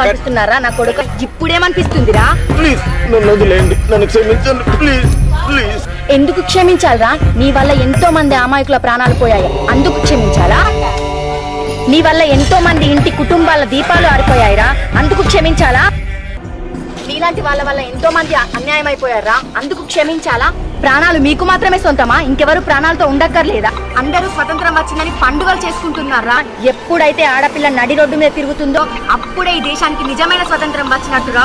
అనిపిస్తున్నారా నా కొడుకు ఇప్పుడేమనిపిస్తుందిరా? ప్లీజ్ నన్ను వదిలేయండి. నన్ను క్షమించండి. Please please. ఎందుకు క్షమించాలరా? నీ వల్ల ఎంతో మంది అమాయకుల ప్రాణాలు పోయాయి. అందుకు క్షమించాలా? నీ వల్ల ఎంతో మంది ఇంటి కుటుంబాల దీపాలు ఆరిపోయాయిరా. అందుకు క్షమించాలా? నీలాంటి వాళ్ళ వల్ల ఎంతో మంది అన్యాయం అయిపోయారా అందుకు క్షమించాలా? ప్రాణాలు మీకు మాత్రమే సొంతమా? ఇంకెవరు ప్రాణాలతో ఉండక్కర్లేదా? అందరూ స్వతంత్రం వచ్చిందని పండుగలు చేసుకుంటున్నారా? ఎప్పుడైతే ఆడపిల్ల నడి రోడ్డు మీద తిరుగుతుందో అప్పుడే ఈ దేశానికి నిజమైన స్వతంత్రం వచ్చినట్టురా.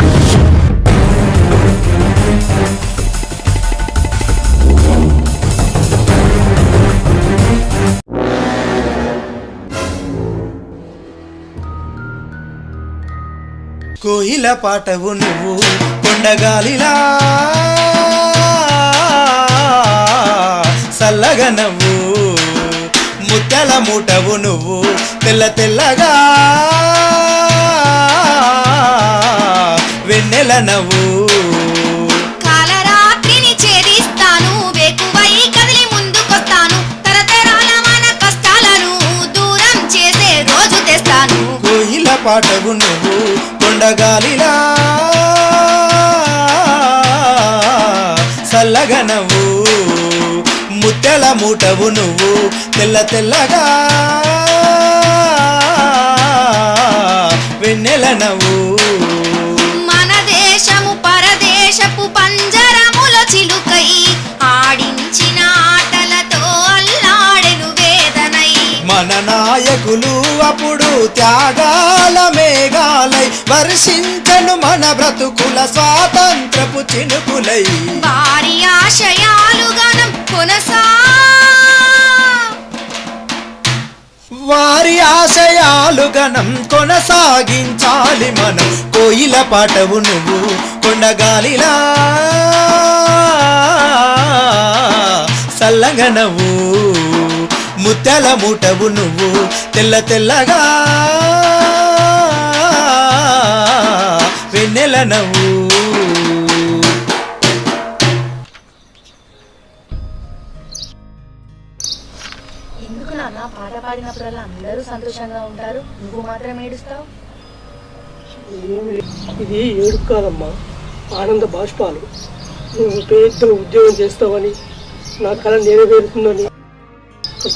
కోయిల పాటవు నువ్వు కొండగాలిలా. నవ్వు ముద్దల మూటవు నువ్వు తెల్ల తెల్లగా. వెన్నెల నవ్వు. కాలరాత్రిని ఛేదిస్తాను వేకువై కదిలి మూటవు నువ్వు తెల్ల తెల్లగా. వెన్నెల నవ్వు. మన దేశము పరదేశపు పంజరముల చిలుకై ఆడించిన ఆటలతో అల్లాడెను వేదనై. మన నాయకులు అప్పుడు త్యాగాల మేఘాలై వర్షించను మన బ్రతుకుల స్వాతంత్రపు చినుకులై. వారి ఆశయాలు గనం కొనసా వారి ఆశయాలు గణం కొనసాగించాలి మనం. కోయిల పాటవు నువ్వు కొండగాలిలా. సల్లంగ నవ్వు ముత్తెల మూటవు నువ్వు తెల్ల తెల్లగా. వెన్నెల నవ్వు పాడినప్పుడల్లా అందరూ సంతోషంగా ఉంటారు. నువ్వు మాత్రం ఏడుస్తావు? ఇది ఏడుపు కాదమ్మా. ఆనంద బాష్పాలు. నువ్వు పెద్ద ఉద్యోగం చేస్తావని నా కళ నెరవేరుతుందని.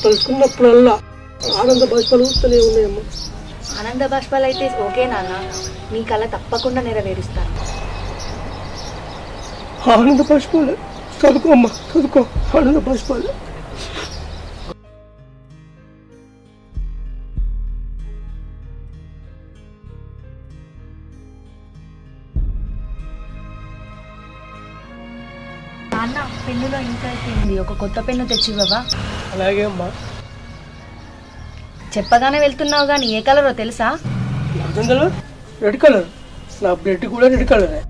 తలుచుకున్నప్పుడల్లా ఆనంద బాష్పాలు వస్తూనే ఉన్నాయమ్మా. ఆనంద బాష్పాలు అయితే ఓకే నాన్న. నీ కళ తప్పకుండా నెరవేరుస్తాను. ఆనంద బాష్పాలు. చదువుకో అమ్మా. చదువుకో. ఆనంద బాష్పాలు. పెన్నులో ఇంకా అయిపోయింది. ఒక కొత్త పెన్ను తెచ్చివ్వవా? అలాగే అమ్మా. చెప్పగానే వెళ్తున్నావు కానీ ఏ కలరో తెలుసా? Red colour. నా బ్లడ్ కూడా రెడ్ కలరే.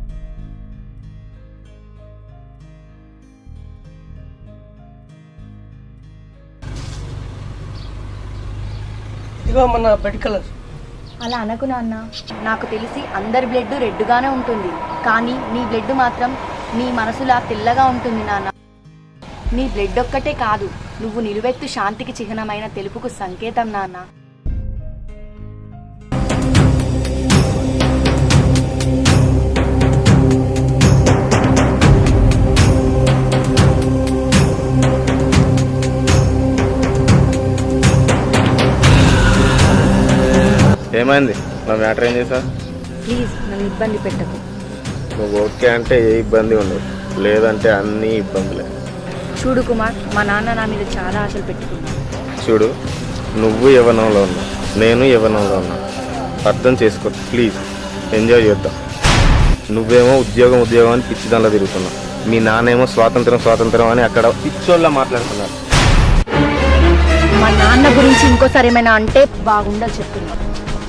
ఇదిగో బెడ్ కలర్. అలా అనకు నాన్న. నాకు తెలిసి అందరి బ్లడ్ రెడ్డుగానే ఉంటుంది. కానీ నీ బ్లడ్ మాత్రం నీ మనసులా తెల్లగా ఉంటుంది నాన్న. నీ బ్లడ్ ఒక్కటే కాదు నువ్వు నిలువెత్తు శాంతికి చిహ్నమైన తెలుపుకు సంకేతం నాన్న. ఏమైంది? నా మ్యాటర్ ఏం చేసా ప్లీజ్ నన్ను ఇబ్బంది పెట్టకు. నువ్వు ఓకే అంటే ఏ ఇబ్బంది ఉండదు. లేదంటే అన్ని ఇబ్బందులే. చూడు కుమార్ మా నాన్న నా మీద చాలా ఆశలు పెట్టుకున్నాడు. చూడు నువ్వు యవనంలో ఉన్నావు నేను యవనంలో ఉన్నా. అర్థం చేసుకో ప్లీజ్. ఎంజాయ్ చేద్దాం. నువ్వేమో ఉద్యోగం ఉద్యోగం అని పిచ్చి దానిలో తిరుగుతున్నావు మీ నాన్నేమో స్వాతంత్రం స్వాతంత్రం అని అక్కడ పిచ్చోళ్ళ మాట్లాడుతున్నారు. మా నాన్న గురించి ఇంకోసారి ఏమైనా అంటే బాగుండదు చెప్తున్నా.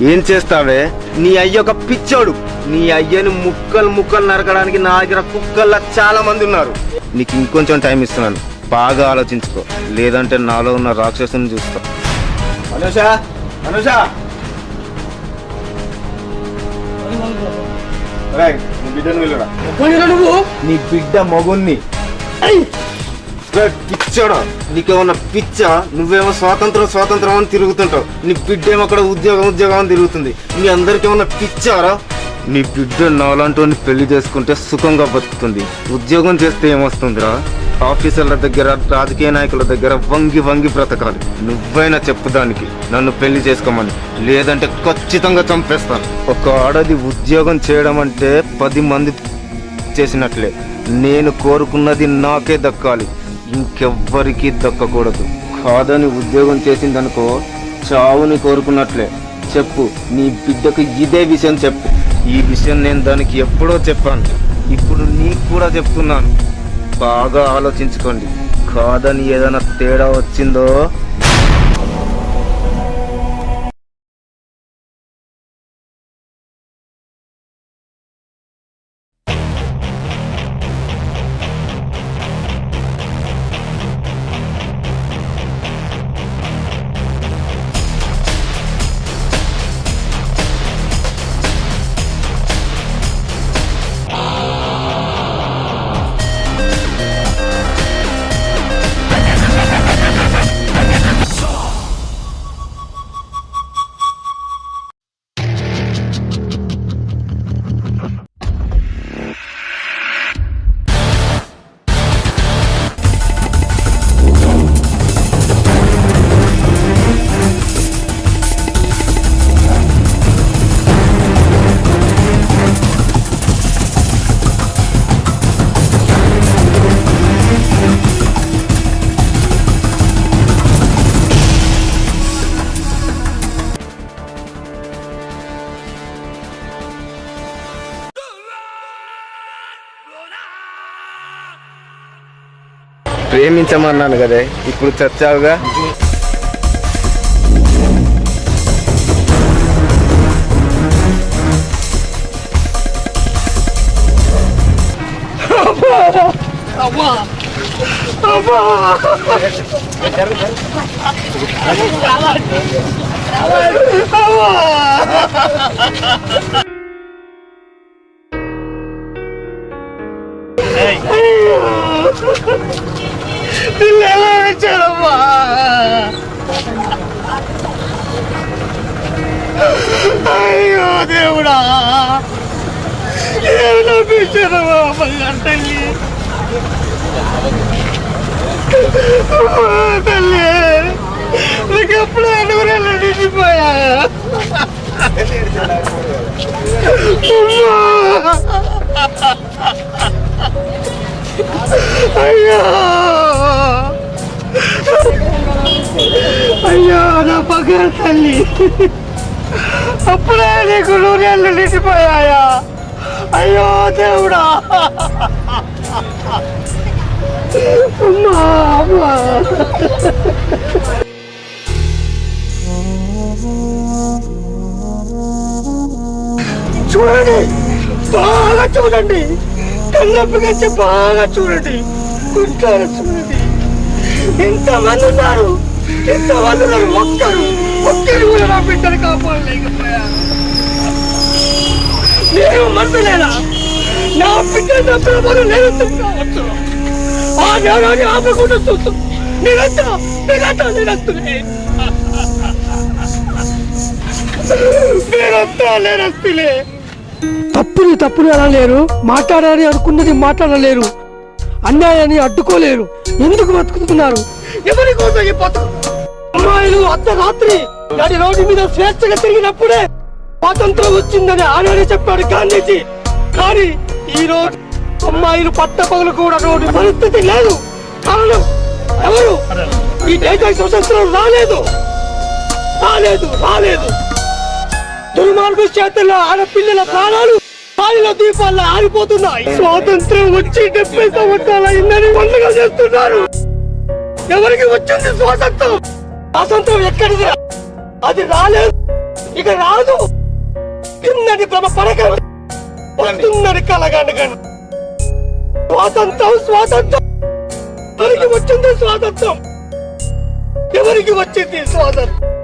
ఏం చేస్తావే నీ అయ్య ఒక పిచ్చోడు. నీ అయ్యని ముక్కలు ముక్కలు నరకడానికి నా దగ్గర కుక్కల్లా చాలా మంది ఉన్నారు. నీకు ఇంకొంచెం టైం ఇస్తున్నాను. బాగా ఆలోచించుకో. లేదంటే నాలో ఉన్న రాక్షసుని చూస్తా. అనుష అనుష రేయ్, నీ బిడ్డను నీ బిడ్డ మగుణ్ణి. పిచ్చాడా నీకేమన్నా పిచ్చ? నువ్వేమో స్వాతంత్రం స్వాతంత్రం అని తిరుగుతుంటావు. నీ బిడ్డ ఏమో అక్కడ ఉద్యోగం ఉద్యోగం అని తిరుగుతుంది. మీ అందరికేమన్నా పిచ్చారా? నీ బిడ్డ నాలాంటి పెళ్ళి చేసుకుంటే సుఖంగా బతుకుతుంది. ఉద్యోగం చేస్తే ఏమొస్తుందిరా? ఆఫీసర్ల దగ్గర రాజకీయ నాయకుల దగ్గర వంగి వంగి బ్రతకాలి. నువ్వైనా చెప్పు దానికి. నన్ను పెళ్ళి చేసుకోమని. లేదంటే ఖచ్చితంగా చంపేస్తాను. ఒక ఆడది ఉద్యోగం చేయడం అంటే పది మంది చేసినట్లే. నేను కోరుకున్నది నాకే దక్కాలి. ఇంకెవ్వరికీ దక్కకూడదు. కాదని ఉద్యోగం చేసిందనుకో చావుని కోరుకున్నట్లే. చెప్పు నీ బిడ్డకు ఇదే విషయం చెప్పు. ఈ విషయం నేను దానికి ఎప్పుడో చెప్పాను. ఇప్పుడు నీకు కూడా చెప్తున్నాను. బాగా ఆలోచించుకోండి. కాదని ఏదైనా తేడా వచ్చిందో చర్చించమన్నాను కదా ఇప్పుడు చర్చావుగా Hey! చచ్చావుగా అయ్యో దేవుడా ఏమిటో పిలిచారమ్మా బంగారు తల్లి అమ్మా, తల్లి నీకు ఎప్పుడు అడుగురేళ్ళు నిండిపోయా అయ్యో అయ్యో నా బంగారు తల్లి. అప్పుడే నీకు నూనెళ్ళు నిండిపోయాయా? అయ్యో దేవుడా. అమ్మా అమ్మా. చూడండి బాగా చూడండి. కళ్ళప్పగించి బాగా చూడండి. ఉంటారు ఎంత మంది ఉన్నారు? ఎంత మంది ఉన్నారు? ఒక్కరు. ఒక్కరు కూడా నా బిడ్డను కాపాడలేకపోయారు నేను మనసులేనా నా బిడ్డ తప్పిన మనం నేను కావచ్చు? ఆ నేరాన్ని ఆపకుండా చూస్తూ నేనంతా నేనంతా నేనస్తులే నేనంతా నేనస్తులే తప్పుని తప్పుని అనలేరు మాట్లాడాలని అనుకున్నది మాట్లాడలేరు. అన్యాయాన్ని అడ్డుకోలేరు. ఎందుకు బతుకుతున్నారు? ఎవరి కోసం ఈ అమ్మాయిలు అర్ధరాత్రి నడి రోడ్డు మీద స్వేచ్ఛగా తిరిగినప్పుడే స్వాతంత్రం వచ్చిందని ఆనాడే చెప్పాడు గాంధీజీ. కానీ ఈ రోజు అమ్మాయిలు పట్టపగలు కూడా రోడ్డు పరిస్థితి లేదు. కారణం ఎవరు? ఈ దేశ స్వతంత్రం రాలేదు. రాలేదు రాలేదు. దుర్మార్గ చేతుల్లో ఆడపిల్లల ప్రాణాలు గాలిలో దీపాలు ఆరిపోతున్నాయి. స్వాతంత్రం వచ్చి డెబ్బై సంవత్సరాలు అయిందని పండుగ చేస్తున్నారు. ఎవరికి వచ్చింది స్వాతంత్రం? స్వాతంత్రం ఎక్కడిది అది రాలేదు. ఇక రాదు. కిందని భ్రమ పడక వస్తున్నది కలగండి స్వాతంత్రం స్వాతంత్రం. ఎవరికి వచ్చింది స్వాతంత్రం? ఎవరికి వచ్చింది స్వాతంత్రం?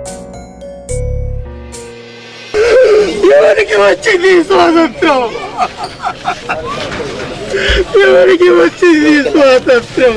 ఎవరికి వచ్చింది స్వాతంత్రం ఎవరికి వచ్చింది స్వాతంత్రం